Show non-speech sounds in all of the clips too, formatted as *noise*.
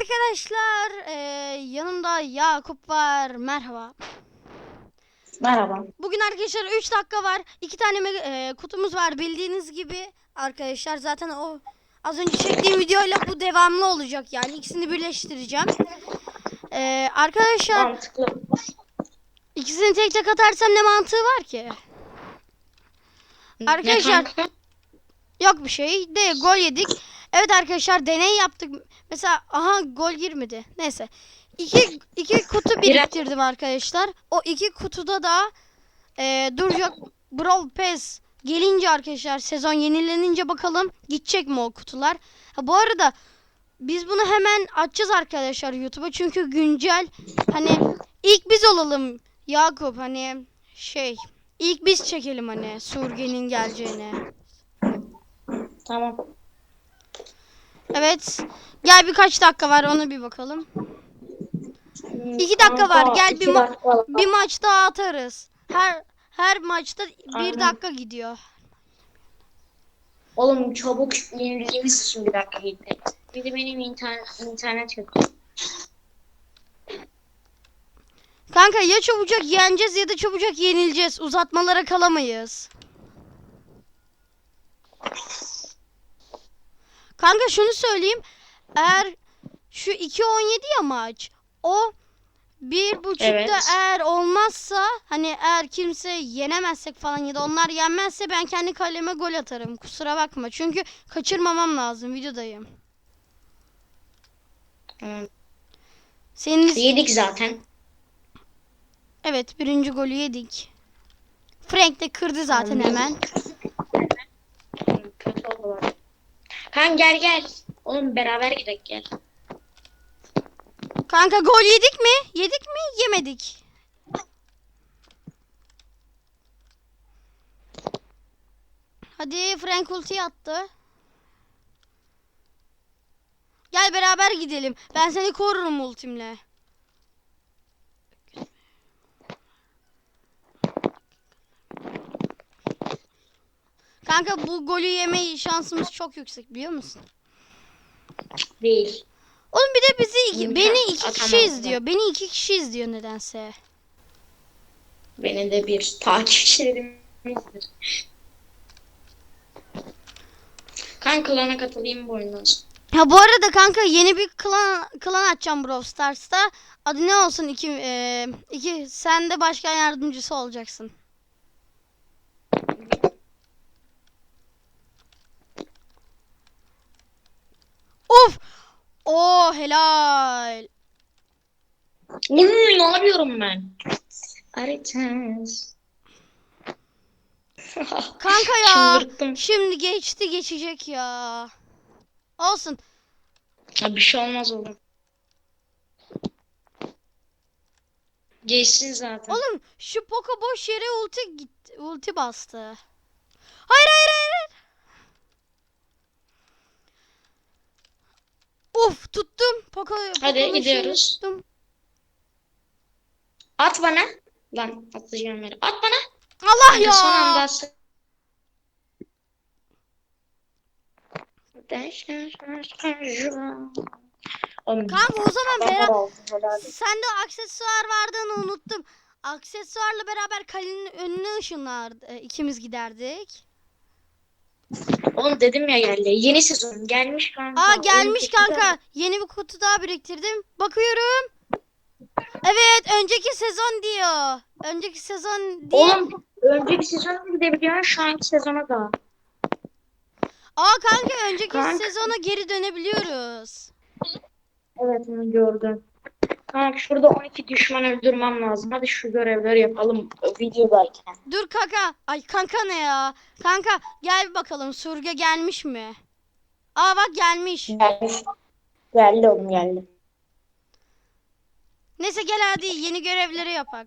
arkadaşlar. Ee, yanımda Yakup var. Merhaba. Merhaba. Bugün arkadaşlar 3 dakika var. 2 tane e, kutumuz var bildiğiniz gibi. Arkadaşlar zaten o az önce çektiğim videoyla bu devamlı olacak yani. ikisini birleştireceğim. Ee, arkadaşlar Mantıklı. ikisini tek tek atarsam ne mantığı var ki? Arkadaşlar-? Yok bir şey. De gol yedik. Evet arkadaşlar deney yaptık. Mesela aha gol girmedi. Neyse. İki, iki kutu biriktirdim arkadaşlar. O iki kutuda da e, duracak Brawl Pass gelince arkadaşlar sezon yenilenince bakalım gidecek mi o kutular. Ha, bu arada biz bunu hemen açacağız arkadaşlar YouTube'a. Çünkü güncel hani ilk biz olalım Yakup hani şey ilk biz çekelim hani Surge'nin geleceğini. Tamam. Evet. Gel birkaç dakika var ona bir bakalım. İki dakika var. Gel bir ma-. Bir maç daha atarız. Her her maçta bir dakika gidiyor. Oğlum çabuk yenildiğimiz için bir dakika gitti. Bir de benim internet, internet kötü. Kanka ya çabucak yeneceğiz ya da çabucak yenileceğiz. Uzatmalara kalamayız. Kanka şunu söyleyeyim. Eğer şu 2-17 ya maç. O bir buçukta Evet. eğer olmazsa hani eğer kimse yenemezsek falan ya da onlar yenmezse ben kendi kaleme gol atarım. Kusura bakma. Çünkü kaçırmamam lazım. Videodayım. Tamam. Senin Yedik zaten. Evet birinci golü yedik. Frank de kırdı zaten hemen. Kötü oldu bak. Kan gel gel. Oğlum beraber gidelim gel. Kanka gol yedik mi? Yedik mi? Yemedik. Hadi Frank ulti attı. Gel beraber gidelim. Ben seni korurum ultimle. Kanka bu golü yeme şansımız çok yüksek biliyor musun? Değil. Oğlum bir de bizi iki, beni iki kişi atamazlar. izliyor. Beni iki kişi izliyor nedense. Beni de bir takipçilerimizdir. Kan klana katılayım bu oyundan sonra. Ha bu arada kanka yeni bir klan klan açacağım Brawl Stars'ta. Adı ne olsun? İki, e, iki sen de başkan yardımcısı olacaksın. Of! Oo helal. Uy, ne yapıyorum ben? Aritas. *laughs* Kanka ya. Çıldırttım. Şimdi geçti geçecek ya. Olsun. Ya bir şey olmaz oğlum. Geçsin zaten. Oğlum şu Poco boş yere ulti gitti. Ulti bastı. Hayır hayır hayır. hayır. Of Poco, Hadi Poco'nun şeyini gidiyoruz. Tuttum. At bana. Lan atacağım yere. At bana. Allah ya. son anda at. Oğlum, Kanka o zaman beraber helal. sende aksesuar vardığını unuttum. Aksesuarla beraber kalenin önüne ışınlardı. e, ikimiz giderdik. Oğlum dedim ya geldi. Yeni sezon gelmiş kanka. Aa Oyun gelmiş kötü kanka. Yeni bir kutu daha biriktirdim. Bakıyorum. Evet önceki sezon diyor. Önceki sezon diye. Oğlum önceki sezona gidebiliyorsun şu anki sezona da. Aa kanka önceki Kanka. sezona geri dönebiliyoruz. Evet onu gördüm. Kanka şurada 12 düşman öldürmem lazım. Hadi şu görevleri yapalım videodayken. Dur kanka. Ay kanka ne ya? Kanka gel bir bakalım Surge gelmiş mi? Aa bak gelmiş. Gelmiş. Geldi oğlum geldi. Neyse gel hadi yeni görevleri yapak.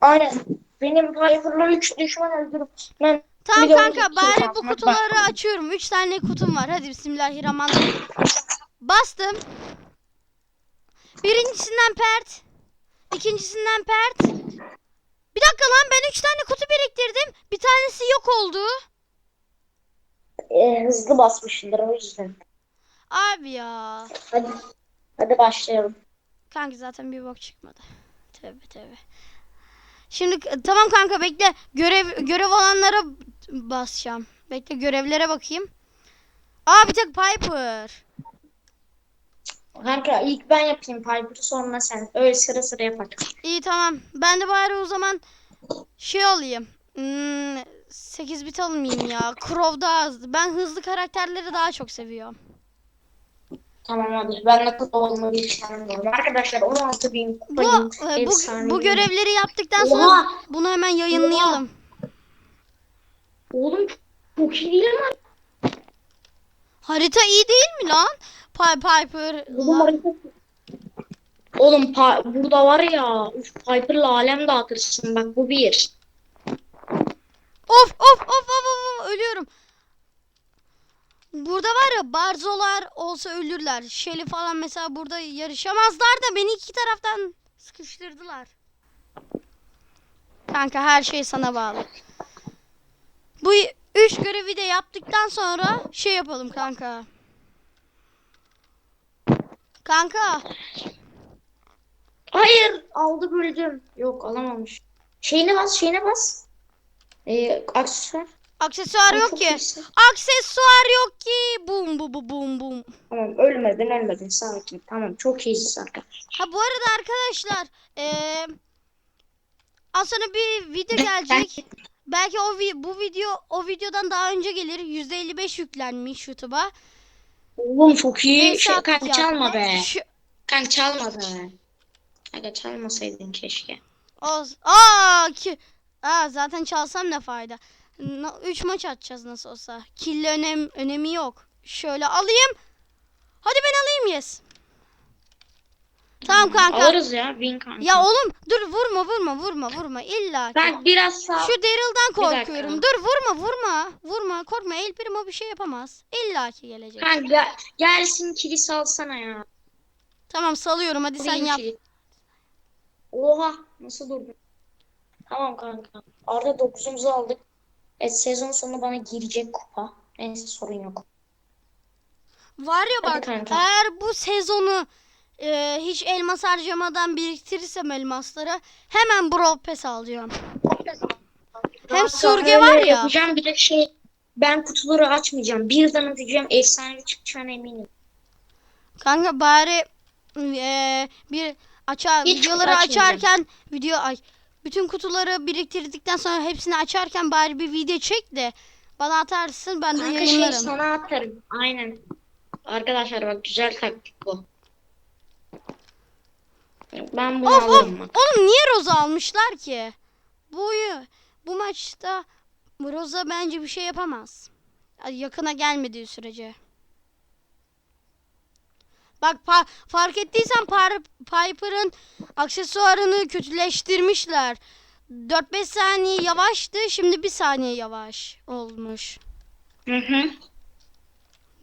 Aynen. Benim Piper'la 3 düşman öldürüp ben Tamam kanka 12 bari bu kutuları açıyorum. 3 tane kutum var. Hadi bismillahirrahmanirrahim. Bastım. Birincisinden pert. İkincisinden pert. Bir dakika lan ben 3 tane kutu biriktirdim. Bir tanesi yok oldu. e, hızlı basmışımdır o yüzden. Abi ya. Hadi. Hadi başlayalım. Kanka zaten bir bok çıkmadı. Tövbe tövbe. Şimdi tamam kanka bekle. Görev görev olanlara basacağım. Bekle görevlere bakayım. Aa bir tek Piper. Kanka ilk ben yapayım Piper'ı sonra sen. Öyle sıra sıra yapak. İyi tamam. Ben de bari o zaman şey alayım. Hmm, 8 bit almayayım ya. Crow daha hızlı. Ben hızlı karakterleri daha çok seviyorum. Tamam hadi. Ben de bir işlemim Arkadaşlar 16 bin Bu kupayım. e, bu, bu bir- görevleri yaptıktan sonra Oha! bunu hemen yayınlayalım. Oğlum çok iyi değil mi? Harita iyi değil mi lan? Pi- Piper. Oğlum, Oğlum burada var ya üf, Piper'la alem dağıtırsın bak bu bir. Of of of of of, ölüyorum. Burada var ya barzolar olsa ölürler. Shelly falan mesela burada yarışamazlar da beni iki taraftan sıkıştırdılar. Kanka her şey sana bağlı. Bu üç görevi de yaptıktan sonra şey yapalım kanka. Kanka Hayır aldı böldüm. Yok alamamış. Şeyine bas şeyine bas. Ee, aksesuar. aksesuar Ay, yok ki. iyisin. Aksesuar yok ki. Bum bum bum bum bum. Tamam ölmedin ölmedin sakin. Tamam çok iyisin arkadaşlar. Ha bu arada arkadaşlar eee az sonra bir video gelecek. Belki o vi- bu video o videodan daha önce gelir. %55 yüklenmiş YouTube'a. Oğlum çok iyi. Şey, kanka çalma be. Şu, Kanka çalma be. Kanka çalmasaydın keşke. o, aa ki aa zaten çalsam ne fayda. 3 maç atacağız nasıl olsa. Kill önem önemi yok. Şöyle alayım. Hadi ben alayım yes. Tamam kanka. Alırız ya win kanka. Ya oğlum dur vurma vurma vurma vurma illa ki. ben biraz sağ... Şu Daryl'dan korkuyorum. Dur vurma vurma. Vurma korkma. El Primo bir şey yapamaz. İlla ki gelecek. Kanka gel- gelsin kilis alsana ya. Tamam salıyorum hadi sen Vurayım yap. kilit. Oha nasıl durdun? Tamam kanka. Arda 9'umuzu aldık. Evet sezon sonu bana girecek kupa. Neyse sorun yok. Var ya bak eğer bu sezonu e, hiç elmas harcamadan biriktirirsem elmasları hemen Brawl Pass alacağım. Hem Kanka, Surge var ya. Yapacağım bir de şey ben kutuları açmayacağım. Birden atacağım efsane çıkacağına eminim. Kanka bari e, bir açar Hiç videoları açarken video ay bütün kutuları biriktirdikten sonra hepsini açarken bari bir video çek de bana atarsın ben de Kanka şey yayınlarım. sana atarım. Aynen. Arkadaşlar bak güzel taktik bu. Ben bunu Of of. alırım bak. Oğlum niye Roza almışlar ki? Bu bu maçta Roza bence bir şey yapamaz. Yakına gelmediği sürece. Bak fark ettiysen Par- Piper'ın aksesuarını kötüleştirmişler. 4-5 saniye yavaştı, şimdi 1 saniye yavaş olmuş. Hı hı.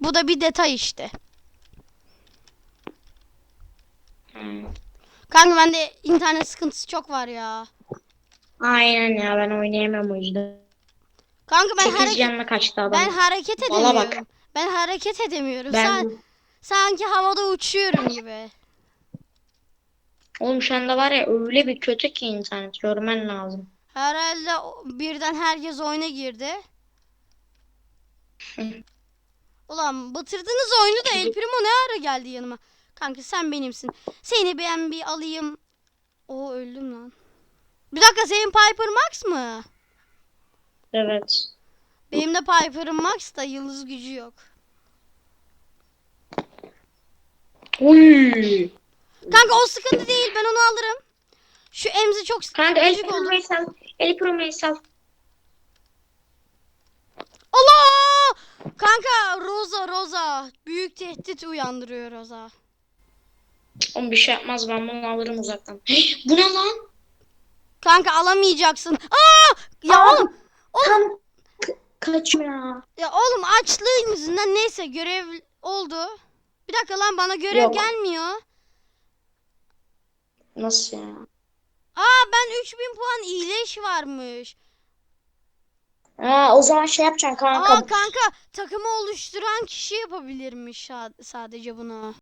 Bu da bir detay işte. Hı. Kanka bende internet sıkıntısı çok var ya. Aynen ya ben oynayamam o yüzden. Kanka ben 8 hareket canına kaçtı adam. ben hareket Bala edemiyorum. bak. Ben hareket edemiyorum. Ben- Sen sanki havada uçuyorum gibi. Oğlum şu anda var ya öyle bir kötü ki internet görmen lazım. Herhalde birden herkes oyuna girdi. Ulan batırdınız oyunu da El Primo ne ara geldi yanıma. Kanka sen benimsin. Seni ben bir alayım. O öldüm lan. Bir dakika senin Piper Max mı? Evet. Benim de Piper'ım Max da yıldız gücü yok. Uy. Kanka o sıkıntı değil ben onu alırım. Şu emzi çok Kanka el promeyi sal. El promeyi sal. Allah! Kanka Rosa Rosa. Büyük tehdit uyandırıyor Rosa. Oğlum bir şey yapmaz ben bunu alırım uzaktan. Bu ne lan? Kanka alamayacaksın. Aa! Ya Aa! oğlum. Oğlum, Ka- kaçma ya. ya oğlum açlığın yüzünden neyse görev oldu. Bir dakika lan bana görev Yok. gelmiyor. Nasıl ya? Aa ben 3000 puan iyileş varmış. Ha, o zaman şey yapacaksın kanka. Aa kanka takımı oluşturan kişi yapabilirmiş sa- sadece bunu.